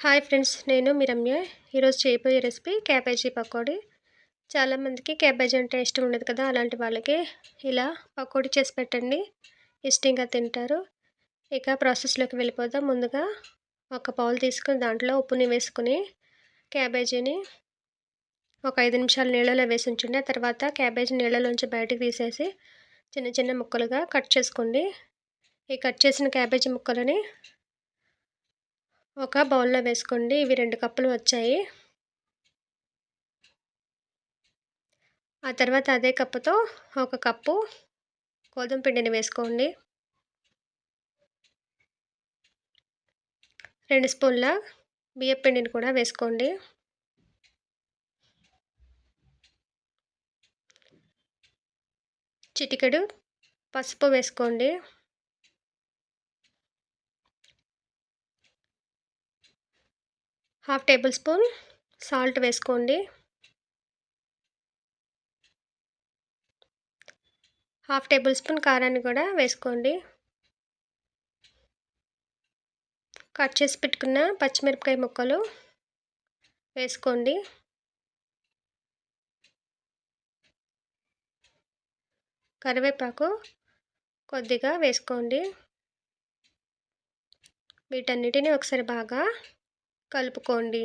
Hi friends నేను మీ రమ్య ఈరోజు చేయబోయే రెసిపీ క్యాబేజీ పకోడీ. చాలామందికి క్యాబేజీ అంటే ఇష్టం ఉండదు కదా అలాంటి వాళ్ళకి ఇలా పకోడీ చేసి పెట్టండి. ఇష్టంగా తింటారు. ఇక ప్రాసెస్లోకి వెళ్ళిపోదాం. ముందుగా ఒక బౌల్ తీసుకుని దాంట్లో ఉప్పుని వేసుకుని క్యాబేజీని ఒక ఐదు నిమిషాలు నీళ్ళలో వేసి ఉంచండి ఆ తర్వాత క్యాబేజీ నీళ్ళలోంచి బయటకు తీసేసి చిన్న చిన్న ముక్కలుగా కట్ చేసుకోండి. ఈ కట్ చేసిన క్యాబేజీ ముక్కలని ఒక బౌల్లో వేసుకోండి. ఇవి రెండు కప్పులు వచ్చాయి. ఆ తర్వాత అదే కప్పుతో ఒక కప్పు గోధుమ పిండిని వేసుకోండి. రెండు స్పూన్ల బియ్యం పిండిని కూడా వేసుకోండి. చిటికెడు పసుపు వేసుకోండి. హాఫ్ టేబుల్ స్పూన్ సాల్ట్ వేసుకోండి. హాఫ్ టేబుల్ స్పూన్ కారాన్ని కూడా వేసుకోండి. కట్ చేసి పెట్టుకున్న పచ్చిమిరపకాయ ముక్కలు వేసుకోండి. కరివేపాకు కొద్దిగా వేసుకోండి. వీటన్నిటిని ఒకసారి బాగా కలుపుకోండి.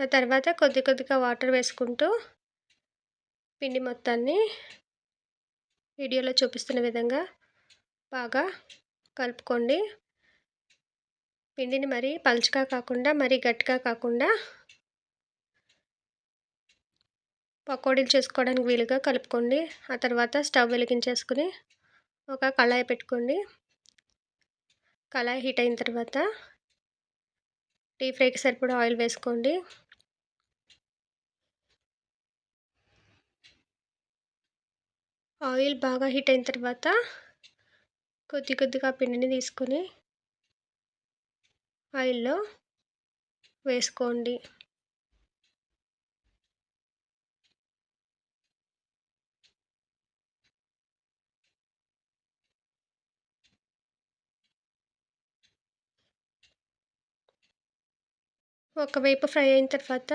ఆ తర్వాత కొద్ది కొద్దిగా వాటర్ వేసుకుంటూ పిండి మొత్తాన్ని వీడియోలో చూపిస్తున్న విధంగా బాగా కలుపుకోండి. పిండిని మరీ పలుచగా కాకుండా మరీ గట్టిగా కాకుండా పకోడీలు చేసుకోవడానికి వీలుగా కలుపుకోండి. ఆ తర్వాత స్టవ్ వెలిగించేసుకుని ఒక కళాయి పెట్టుకోండి. కళాయి హీట్ అయిన తర్వాత టీ ఫ్రైకి సరిపడా ఆయిల్ వేసుకోండి. ఆయిల్ బాగా హీట్ అయిన తర్వాత కొద్ది కొద్దిగా పిండిని తీసుకొని ఆయిల్లో వేసుకోండి. ఒకవైపు ఫ్రై అయిన తర్వాత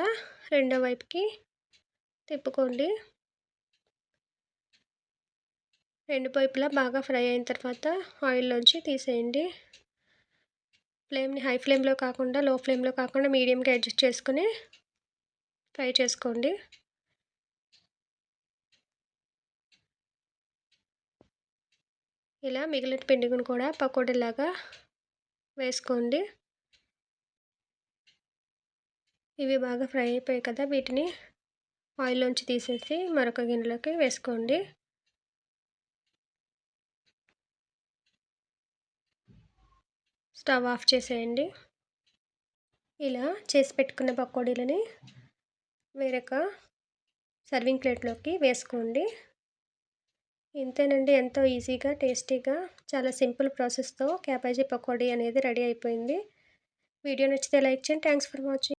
రెండో వైపుకి తిప్పుకోండి. రెండు వైపులా బాగా ఫ్రై అయిన తర్వాత ఆయిల్లోంచి తీసేయండి. ఫ్లేమ్ని హై ఫ్లేమ్లో కాకుండా లో ఫ్లేమ్లో కాకుండా మీడియంగా అడ్జస్ట్ చేసుకుని ఫ్రై చేసుకోండి. ఇలా మిగిలిన పిండిని కూడా పకోడీలాగా వేసుకోండి. ఇవి బాగా ఫ్రై అయిపోయాయి కదా వీటిని ఆయిల్లోంచి తీసేసి మరొక గిన్నెలోకి వేసుకోండి. స్టవ్ ఆఫ్ చేసేయండి. ఇలా చేసి పెట్టుకున్న పకోడీలని వేరొక సర్వింగ్ ప్లేట్లోకి వేసుకోండి. ఇంతేనండి ఎంతో ఈజీగా టేస్టీగా చాలా సింపుల్ ప్రాసెస్తో క్యాబేజీ పకోడీ అనేది రెడీ అయిపోయింది. వీడియో నచ్చితే లైక్ చేయండి. Thanks for watching.